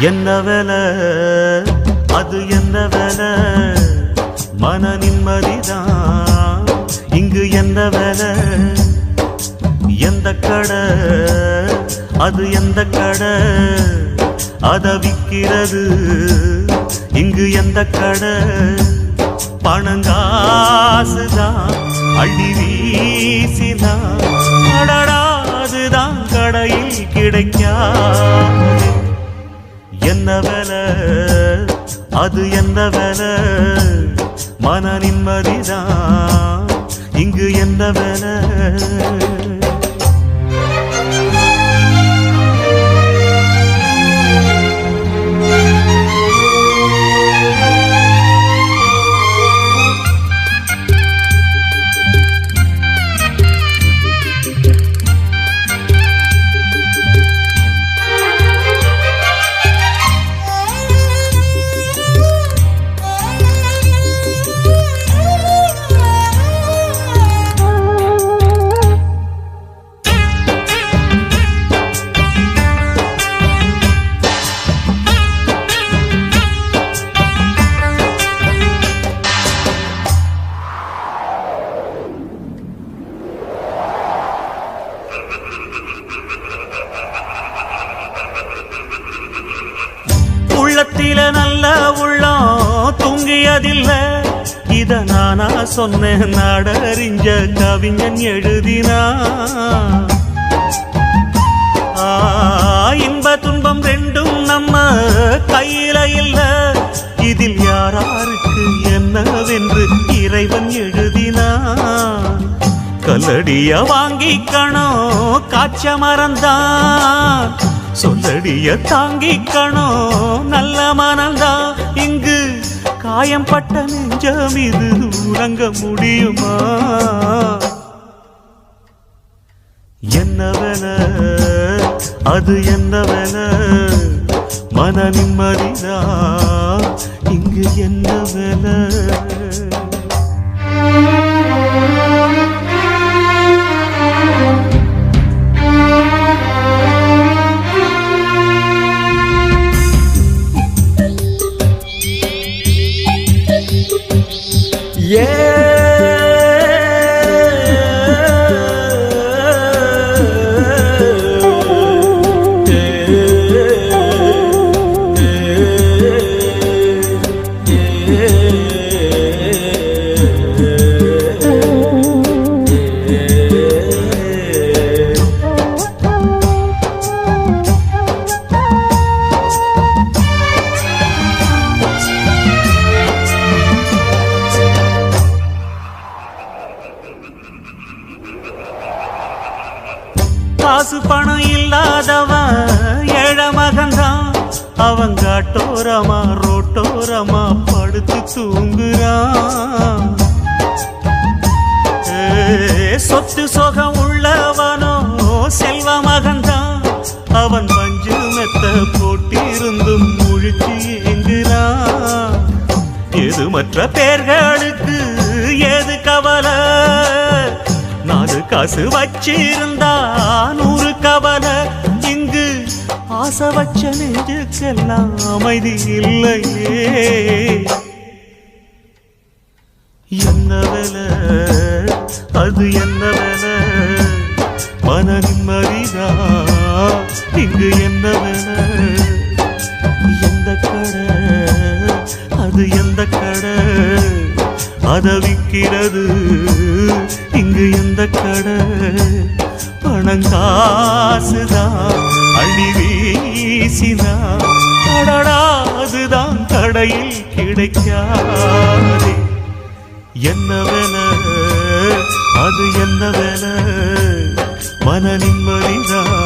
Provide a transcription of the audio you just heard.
என்ன வேலை? அது என்ன வேலை? நிம்மதிதான் இங்கு எந்த வேலை? எந்த கடை? அது எந்த கடை? அதை விற்கிறது. இங்கு எந்த கடை? பணங்காசுதான் அள்ளி வீசிதான். அடடாதுதான் கடையில் கிடைக்காது என்ன வேலை? அது என்ன வேலை? மன நிம்மதிதான் இங்கு என்ன வேலை? நல்ல உள்ளம் தூங்கியதில்ல. இத நானா சொன்னேன் நாடறிஞ்ச கவிஞன் எழுதினா. இன்ப துன்பம் ரெண்டும் நம்ம கையில இல்ல. இதில் யாராருக்கு என்னவென்று இறைவன் எழுதினா. கல்லடிய வாங்கிக்கணும் காய்ச்ச மறந்தான். சொல்லடிய தாங்கிக்கணும் நல்ல மனம்தான் இங்கு காயம் பட்ட நெஞ்சம் இது உறங்க முடியுமா? என்னவென? அது என்னவென? மன நிம்மதிதா இங்கு என்னவென? வேலை காசு பணம் இல்லாதவன் ஏழ மகன்தான். அவன் காட்டோரமா ரோட்டோரமா படுத்து தூங்குறான். சொத்து சொகம் உள்ளவனோ செல்வ மகன்தான். அவன் பஞ்சு மெத்த போட்டிருந்தும் முழுக்கி எங்குறான் எது மற்ற பேர்களுக்கு காசு வச்சிருந்தா நூறு கவலை. இங்கு ஆசை வச்ச நெஞ்சுக்கெல்லாம் அமைதி இல்லையே. என்ன வேலை? அது என்ன வேலை? மன நிம்மதிதா? இங்கு என்ன வேலை? எந்த கடை? அது எந்த கடை? பதவிக்கிறது இங்கு எந்த கடை? பணங்காசுதான் அள்ளி வீசினா? அடடா கடையில் கிடைக்காதே. என்ன வேலை? அது என்ன வேலை? மன நிம்மதிதான்